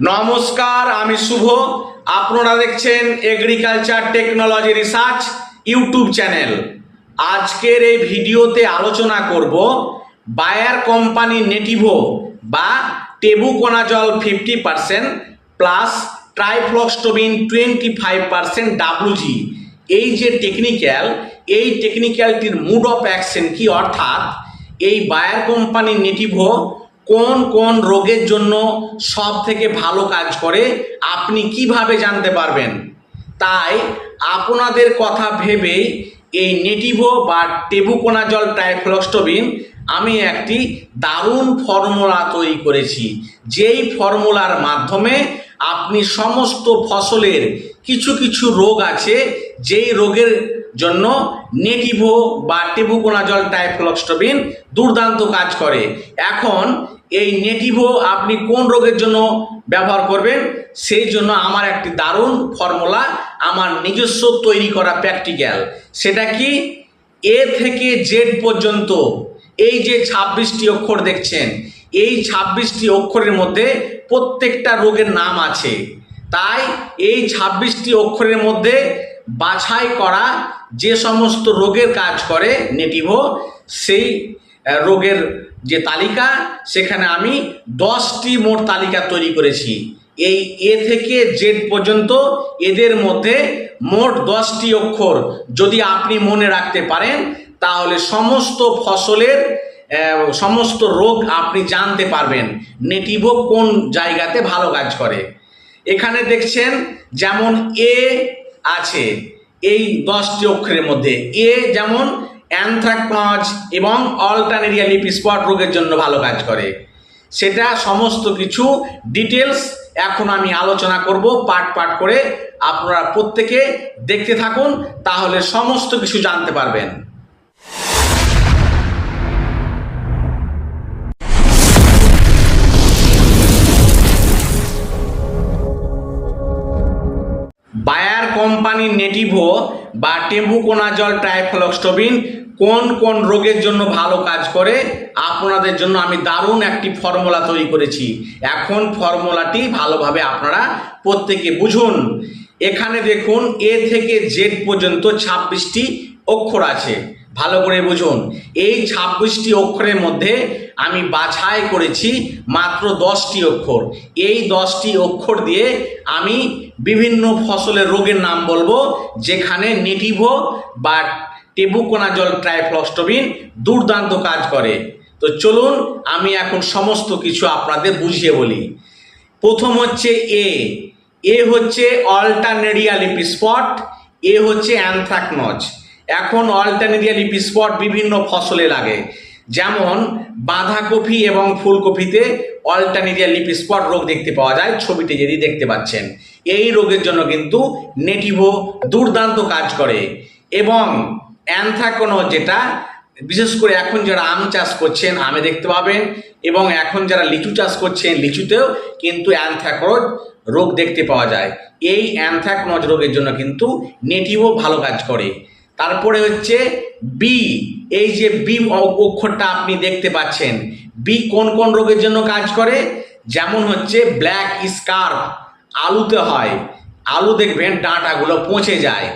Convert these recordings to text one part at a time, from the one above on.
নমস্কার, আমি শুভ। আপনারা দেখছেন agriculture technology research YouTube channel আজকের এই ভিডিওতে আলোচনা করব বায়ার কোম্পানি নেটিভো বা tebuconazole fifty percent plus trifloxystrobin twenty five percent WG এই যে টেকনিক্যাল এই টেকনিক্যালটির মুড অফ অ্যাকশন কি? অর্থাৎ এই বায়ার কোম্পানি নেটিভো কোন কোন রোগের জন্য সব থেকে ভালো কাজ করে, আপনি কীভাবে জানতে পারবেন? তাই আপনাদের কথা ভেবেই এই নেটিভো বা টেবুকোনাজল ট্রাইফ্লক্সটোবিন আমি একটি দারুণ ফর্মুলা তৈরি করেছি। যেই ফর্মুলার মাধ্যমে আপনি সমস্ত ফসলের কিছু কিছু রোগ আছে, যেই রোগের জন্য নেটিভো বা টেবুকোনাজল টাইফ্লক্সটোবিন দুর্দান্ত কাজ করে। এখন এই নেটিভো আপনি কোন রোগের জন্য ব্যবহার করবেন, সেই জন্য আমার একটি দারুণ ফর্মুলা, আমার নিজস্ব তৈরি করা প্র্যাকটিক্যাল। সেটা কি? এ থেকে জেড পর্যন্ত, এই যে ছাব্বিশটি অক্ষর দেখছেন, এই ছাব্বিশটি অক্ষরের মধ্যে প্রত্যেকটা রোগের নাম আছে। তাই এই ছাব্বিশটি অক্ষরের মধ্যে বাছাই করা যে সমস্ত রোগের কাজ করে নেটিভো সেই রোগের যে তালিকা, সেখানে আমি দশটি মোট তালিকা তৈরি করেছি। এই এ থেকে জেড পর্যন্ত এদের মধ্যে মোট দশটি অক্ষর যদি আপনি মনে রাখতে পারেন, তাহলে সমস্ত ফসলের সমস্ত রোগ আপনি জানতে পারবেন। নেটিভো কোন জায়গাতে ভালো কাজ করে। এখানে দেখছেন যেমন এ আছে, এই দশটি অক্ষরের মধ্যে। এ যেমন অ্যানথ্রাকনজ এবং অল্টানেরিয়া লিপি স্পট রোগের জন্য ভালো কাজ করে। সেটা সমস্ত কিছু ডিটেলস এখন আমি আলোচনা করব পার্ট পার্ট করে আপনারা প্রত্যেকে দেখতে থাকুন, তাহলে সমস্ত কিছু জানতে পারবেন। কোম্পানির নেটিভো বা টেম্বুকোনাজল ট্রাইফ্লক্সটোবিন কোন কোন রোগের জন্য ভালো কাজ করে? আপনাদের জন্য আমি দারুণ একটি ফর্মুলা তৈরি করেছি। এখন ফর্মুলাটি ভালোভাবে আপনারা প্রত্যেকে বুঝুন। এখানে দেখুন, এ থেকে জেড পর্যন্ত ছাব্বিশটি অক্ষর আছে। ভালো করে বুঝুন। এই ছাব্বিশটি অক্ষরের মধ্যে আমি বাছাই করেছি মাত্র দশটি অক্ষর। এই দশটি অক্ষর দিয়ে আমি বিভিন্ন ফসলের রোগের নাম বলব, যেখানে নেটিভো বা টেবুকোনা টেবুকোনাজল ট্রাইফ্লক্সটোবিন দুর্দান্ত কাজ করে। তো চলুন, আমি এখন সমস্ত কিছু আপনাদের বুঝিয়ে বলি। প্রথম হচ্ছে এ এ হচ্ছে অল্টারনেরিয়া লিপি স্পট এ হচ্ছে অ্যানথ্রাকনজ। এখন অল্টারনেরিয়া লিপি স্পট বিভিন্ন ফসলে লাগে। যেমন, বাঁধাকপি এবং ফুলকপিতে অল্টারনেরিয়া লিপি স্পট রোগ দেখতে পাওয়া যায় ছবিতে যদি দেখতে পাচ্ছেন। এই রোগের জন্য কিন্তু নেটিভো দুর্দান্ত কাজ করে। এবং অ্যানথ্রাকোনো যেটা, বিশেষ করে এখন যারা আম চাষ করছেন, আমে দেখতে পাবেন, এবং এখন যারা লিচু চাষ করছেন, লিচুতেও কিন্তু অ্যানথ্রাকনোজ রোগ দেখতে পাওয়া যায়। এই অ্যানথ্রাকনোজ রোগের জন্য কিন্তু নেটিভও ভালো কাজ করে। তারপরে হচ্ছে বি, এই যে বি অক্ষরটা আপনি দেখতে পাচ্ছেন, বি কোন কোন রোগের জন্য কাজ করে? যেমন হচ্ছে ব্ল্যাক স্কার্ফ আলুতে হয়। আলু দেখবেন ডাঁটাগুলো পচে যায়।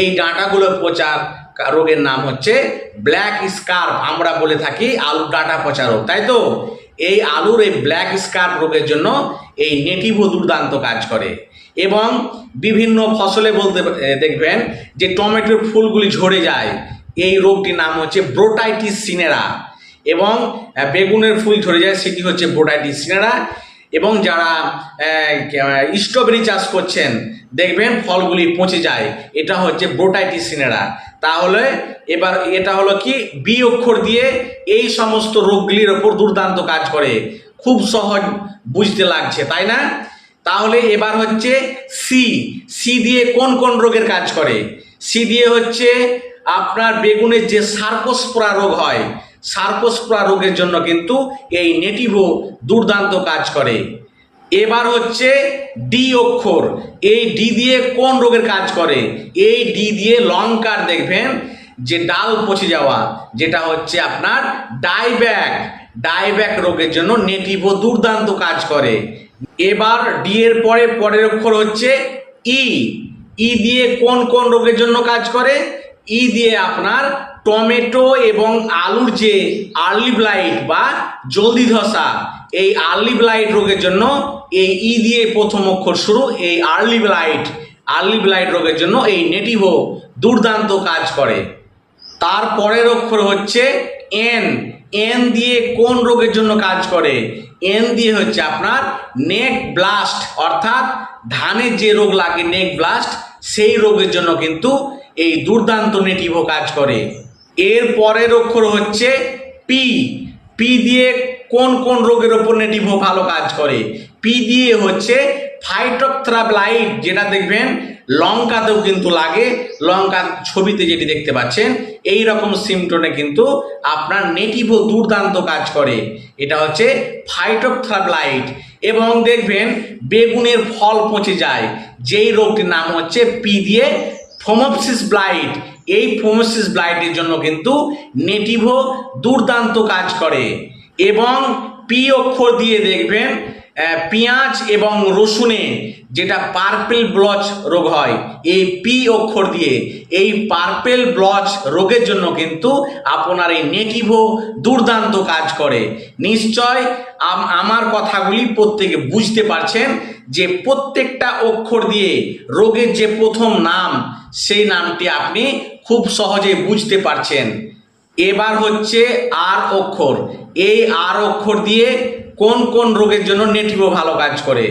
এই ডাঁটাগুলো পচার রোগের নাম হচ্ছে ব্ল্যাক স্কার্ফ। আমরা বলে থাকি আলু ডাঁটা পচা রোগ, তাই তো? এই আলুর এই ব্ল্যাক স্কার্ফ রোগের জন্য এই নেটিভো দুর্দান্ত কাজ করে। এবং বিভিন্ন ফসলে বলতে দেখবেন যে টমেটোর ফুলগুলি ঝরে যায়। এই রোগটির নাম হচ্ছে ব্রোটাইটিস সিনেরা। এবং বেগুনের ফুল ঝরে যায়, সেটি হচ্ছে ব্রোটাইটিস সিনেরা। এবং যারা স্ট্রবেরি চাষ করছেন, দেখবেন ফলগুলি পচে যায়। এটা হচ্ছে ব্রোটাইটিস সিনেরা। তাহলে এবার এটা হলো কি? বি অক্ষর দিয়ে এই সমস্ত রোগগুলির ওপর দুর্দান্ত কাজ করে। খুব সহজ বুঝতে লাগছে, তাই না? তাহলে এবার হচ্ছে সি সি দিয়ে কোন কোন রোগের কাজ করে? সি দিয়ে হচ্ছে আপনার বেগুনের যে সার্কোস্পোরা রোগ হয় সার্কোস্পোরা রোগের জন্য কিন্তু এই নেটিভো দুর্দান্ত কাজ করে। এবার হচ্ছে ডি অক্ষর। এই ডি দিয়ে কোন রোগের কাজ করে? এই ডি দিয়ে লঙ্কার দেখবেন যে ডাল পচে যাওয়া, যেটা হচ্ছে আপনার ডাইব্যাক। ডাইব্যাক রোগের জন্য নেটিভো দুর্দান্ত কাজ করে। এবার ডি এর পরে পরের অক্ষর হচ্ছে ই। ই দিয়ে কোন কোন রোগের জন্য কাজ করে? ই দিয়ে আপনার টমেটো এবং আলুর যে আর্লি ব্লাইট বা জলদি ধসা, এই আর্লি ব্লাইট রোগের জন্য এই ই দিয়ে প্রথম অক্ষর শুরু, এই আর্লি ব্লাইট আর্লি ব্লাইট রোগের জন্য এই নেটিভো দুর্দান্ত কাজ করে। তার পরের অক্ষর হচ্ছে এন। এন দিয়ে কোন রোগের জন্য কাজ করে? এন দিয়ে হচ্ছে আপনার নেক ব্লাস্ট, অর্থাৎ ধানের যে রোগ লাগে নেক ব্লাস্ট, সেই রোগের জন্য কিন্তু এই দুর্দান্ত নেটিভো কাজ করে। এর পরের অক্ষর হচ্ছে পি পি দিয়ে কোন কোন রোগের ওপর নেটিভো ভালো কাজ করে? পি দিয়ে হচ্ছে ফাইটোথ্রাবলাইট যেটা দেখবেন লঙ্কাতেও কিন্তু লাগে। লঙ্কা ছবিতে যেটি দেখতে পাচ্ছেন এই রকম সিমটনে কিন্তু আপনার নেটিভো দুর্দান্ত কাজ করে। এটা হচ্ছে ফাইটোথ্রাবলাইট এবং দেখবেন বেগুনের ফল পচে যায়। যেই রোগটির নাম হচ্ছে পি দিয়ে ফোমোপসিস ব্লাইট এই ফোমোসিস ব্লাইটের জন্য কিন্তু নেটিভো দুর্দান্ত কাজ করে এবং পি অক্ষর দিয়ে দেখবেন পেঁয়াজ এবং রসুনে যেটা পার্পেল ব্লচ রোগ হয়, এই পি অক্ষর দিয়ে, এই পার্পেল ব্লচ রোগের জন্য কিন্তু আপনার এই নেটিভো দুর্দান্ত কাজ করে। নিশ্চয় আম- আমার কথাগুলি প্রত্যেকে বুঝতে পারছেন যে প্রত্যেকটা অক্ষর দিয়ে রোগের যে প্রথম নাম, সেই নামটি আপনি খুব সহজে বুঝতে পারছেন। এবার হচ্ছে আর অক্ষর। এই আর অক্ষর দিয়ে কোন কোন রোগের জন্য নেটিভো ভালো কাজ করে?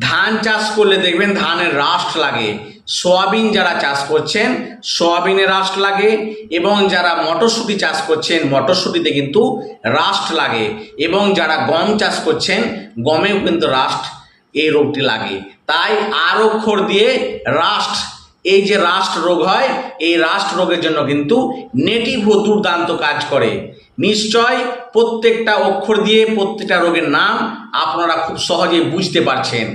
ধান চাষ করলে দেখবেন ধানের রাস্ট লাগে। সোয়াবিন যারা চাষ করছেন সোয়াবিনের রাস্ট লাগে এবং যারা মটরশুঁটি চাষ করছেন, মটরশুঁটিতে কিন্তু রাস্ট লাগে এবং যারা গম চাষ করছেন, গমেও কিন্তু রাস্ট এই রোগটি লাগে। তাই আর অক্ষর দিয়ে রাস্ট এই যে রাস্ট রোগ হয়, এই রাস্ট রোগের জন্য কিন্তু নেটিভ দুর্দান্ত কাজ করে। নিশ্চয় প্রত্যেকটা অক্ষর দিয়ে প্রত্যেকটা রোগের নাম আপনারা খুব সহজে বুঝতে পারছেন।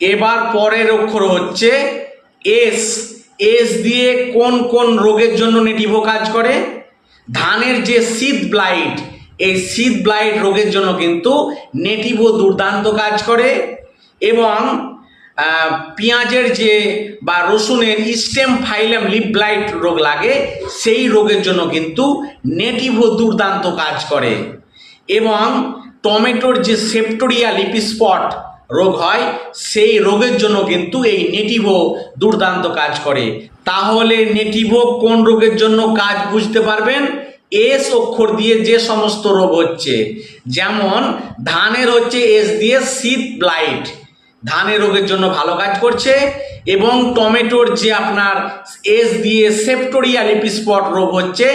এবার পরের অক্ষর হচ্ছে এস। এস দিয়ে কোন কোন রোগের জন্য নেটিভো কাজ করে? ধানের যে শীত ব্লাইট এই শীত ব্লাইট রোগের জন্য কিন্তু নেটিভো দুর্দান্ত কাজ করে এবং পেঁয়াজের যে বা রসুনের স্টেম ফাইলাম লিপ ব্লাইট রোগ লাগে, সেই রোগের জন্য কিন্তু নেটিভো দুর্দান্ত কাজ করে। এবং টমেটোর যে সেপ্টোরিয়া লিপিস্পট রোগ হয়, সেই রোগের জন্য কিন্তু এই নেটিভো দুর্দান্ত কাজ করে। তাহলে নেটিভো কোন রোগের জন্য কাজ বুঝতে পারবেন? এস অক্ষর দিয়ে যে সমস্ত রোগ হচ্ছে, যেমন ধানের হচ্ছে এস দিয়ে শীত ব্লাইট। ধানের রোগের জন্য ভালো কাজ করছে এবং টমেটোর যে আপনার এস দিয়ে সেপ্টোরিয়া লিপিস্পট রোগ হচ্ছে,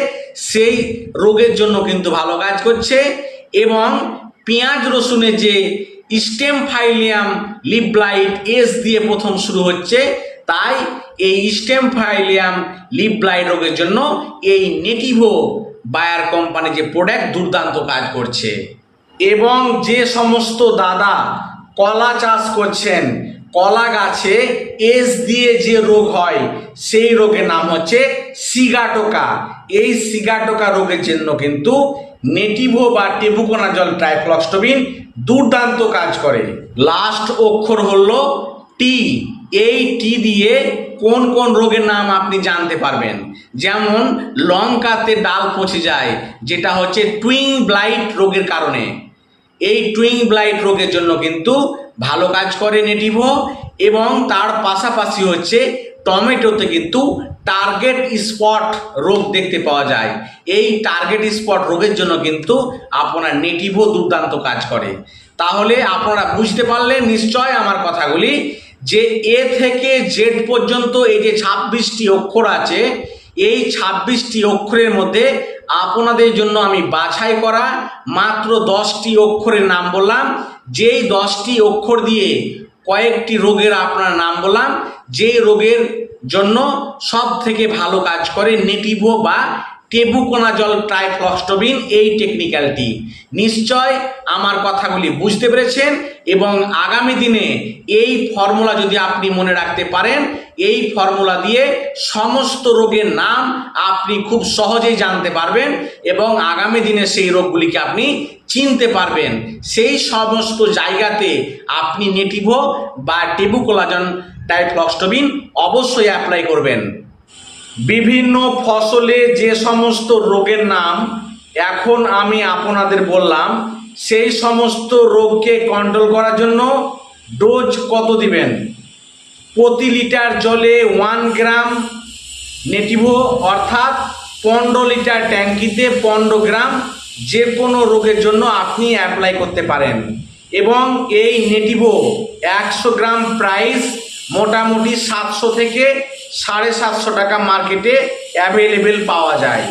সেই রোগের জন্য কিন্তু ভালো কাজ করছে এবং পেঁয়াজ রসুনের যে স্টেম ফাইলিয়াম লিপব্লাইট এস দিয়ে প্রথম শুরু হচ্ছে, তাই এই স্টেম ফাইলিয়াম লিপব্লাইট রোগের জন্য এই নেটিভো বায়ার কোম্পানি যে প্রোডাক্ট দুর্দান্ত কাজ করছে। এবং যে সমস্ত দাদা কলা চাষ করছেন। কলা গাছে এস দিয়ে যে রোগ হয়, সেই রোগের নাম হচ্ছে সিগাটোকা। এই সিগাটোকা রোগের জন্য কিন্তু নেটিভো বা টেবুকোনাজল ট্রাইফ্লক্সটোবিন দুর্দান্ত কাজ করে। লাস্ট অক্ষর হলো টি। এই টি দিয়ে কোন কোন রোগের নাম আপনি জানতে পারবেন। যেমন লঙ্কাতে ডাল পচে যায়, যেটা হচ্ছে টুইং ব্লাইট রোগের কারণে। এই টুইং ব্লাইট রোগের জন্য কিন্তু ভালো কাজ করে নেটিভো এবং তার পাশাপাশি হচ্ছে টমেটোতে কিন্তু টার্গেট স্পট রোগ দেখতে পাওয়া যায়। এই টার্গেট স্পট রোগের জন্য কিন্তু আপনার নেটিভো দুর্দান্ত কাজ করে। তাহলে আপনারা বুঝতে পারলেন নিশ্চয় আমার কথাগুলি যে এ থেকে জেড পর্যন্ত এই যে ছাব্বিশটি অক্ষর আছে, এই ছাব্বিশটি অক্ষরের মধ্যে আপনাদের জন্য আমি বাছাই করা মাত্র দশটি অক্ষরের নাম বললাম। যেই দশটি অক্ষর দিয়ে কয়েকটি রোগের আপনার নাম বললাম, যেই রোগের জন্য সব থেকে ভালো কাজ করে নেটিভো বা টেবুকোনাজল ট্রাইফ্লক্সটোবিন এই টেকনিক্যালটি। নিশ্চয় আমার কথাগুলি বুঝতে পেরেছেন এবং আগামী দিনে এই ফর্মুলা যদি আপনি মনে রাখতে পারেন, এই ফর্মুলা দিয়ে সমস্ত রোগের নাম আপনি খুব সহজেই জানতে পারবেন এবং আগামী দিনে সেই রোগগুলিকে আপনি চিনতে পারবেন। সেই সমস্ত জায়গাতে আপনি নেটিভো বা টেবুকোলাজন টাইফ্লক্সটোবিন অবশ্যই অ্যাপ্লাই করবেন। বিভিন্ন ফসলে যে সমস্ত রোগের নাম এখন আমি আপনাদের বললাম, সেই সমস্ত রোগকে কন্ট্রোল করার জন্য ডোজ কত দিবেন? প্রতি লিটার জলে ওয়ান গ্রাম নেটিভো অর্থাৎ পনেরো লিটার ট্যাঙ্কিতে পনেরো গ্রাম যে কোনো রোগের জন্য আপনি অ্যাপ্লাই করতে পারেন। এবং এই নেটিভো একশো গ্রাম প্রাইস মোটামুটি সাতশো থেকে সাড়ে সাতশো টাকা মার্কেটে অ্যাভেলেবেল পাওয়া যায়।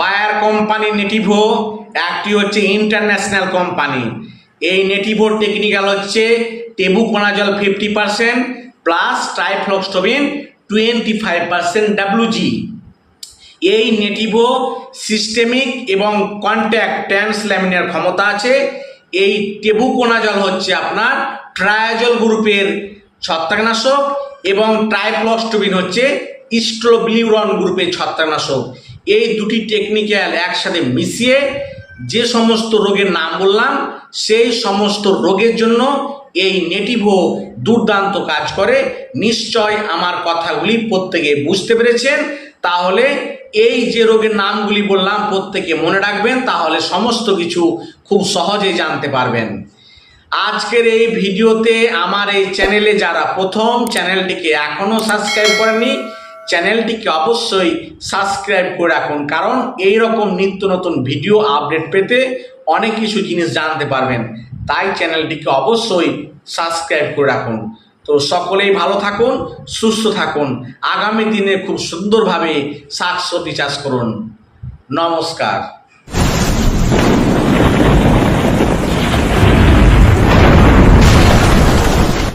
বায়ার কোম্পানি নেটিভো, একটি হচ্ছে ইন্টারন্যাশনাল কোম্পানি। এই নেটিভোর টেকনিক্যাল হচ্ছে tebuconazole fifty percent plus trifloxystrobin twenty five percent WG এই নেটিভো সিস্টেমিক এবং কন্ট্যাক্ট ট্রান্সল্যামিনার ক্ষমতা আছে। এই টেবুকোনাজল হচ্ছে আপনার ট্রায়াজল গ্রুপের ছত্রাকনাশক এবং ট্রাইফ্লক্সটোবিন হচ্ছে ইস্ট্রোবিলিউরন গ্রুপের ছত্রাকনাশক। এই দুটি টেকনিক্যাল একসাথে মিশিয়ে যে সমস্ত রোগের নাম বললাম, সেই সমস্ত রোগের জন্য এই নেটিভো দুর্দান্ত কাজ করে। নিশ্চয় আমার কথাগুলি প্রত্যেকে বুঝতে পেরেছেন। তাহলে এই যে রোগের নামগুলি বললাম, প্রত্যেকে মনে রাখবেন, তাহলে সমস্ত কিছু খুব সহজেই জানতে পারবেন। আজকের এই ভিডিওতে আমার এই চ্যানেলে যারা প্রথম, চ্যানেলটিকে এখনও সাবস্ক্রাইব করেনি চ্যানেলটিকে অবশ্যই সাবস্ক্রাইব করে রাখুন। কারণ এই রকম নিত্য নতুন ভিডিও আপডেট পেতে অনেক কিছু জিনিস জানতে পারবেন। তাই চ্যানেলটিকে অবশ্যই সাবস্ক্রাইব করে রাখুন। তো সকলেই ভালো থাকুন, সুস্থ থাকুন। আগামী দিনে খুব সুন্দরভাবে শাকসবজি চাষ করুন। নমস্কার।